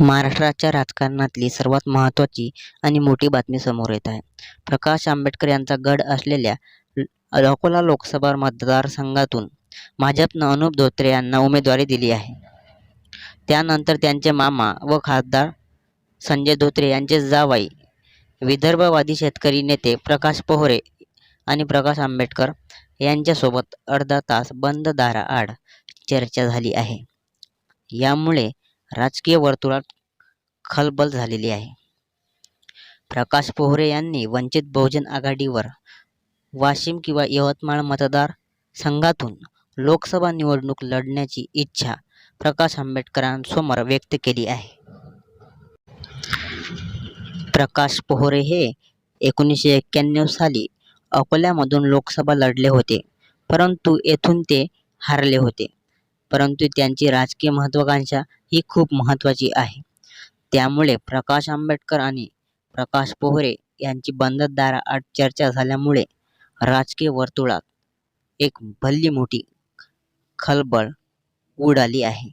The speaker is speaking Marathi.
महाराष्ट्राच्या राजकारणातली सर्वात महत्त्वाची आणि मोठी बातमी समोर येत आहे. प्रकाश आंबेडकर यांचा गड असलेल्या अकोला लोकसभा मतदारसंघातून भाजपनं अनुप धोत्रे यांना उमेदवारी दिली आहे. त्यानंतर त्यांचे मामा व खासदार संजय धोत्रे यांचे जावाई विदर्भवादी शेतकरी नेते प्रकाश पोहरे आणि प्रकाश आंबेडकर यांच्यासोबत अर्धा तास बंद दाराआड चर्चा झाली आहे. यामुळे राजकीय वर्तुळात खलबल झालेली आहे. प्रकाश पोहरे यांनी वंचित बहुजन आघाडीवर वाशिम किंवा यवतमाळ मतदार संघातून लोकसभा निवडणूक लढण्याची इच्छा प्रकाश आंबेडकरांसमोर व्यक्त केली आहे. प्रकाश पोहरे हे एकोणीसशे एक्क्याण्णव साली अकोल्यामधून लोकसभा लढले होते परंतु येथून ते हारले होते. परंतु त्यांची राजकीय महत्त्वाकांक्षा ही खूप महत्त्वाची आहे. त्यामुळे प्रकाश आंबेडकर आणि प्रकाश पोहरे यांची बंधतदारा आठ चर्चा झाल्यामुळे राजकीय वर्तुळात एक भल्ली मोठी खलबळ उडाली आहे.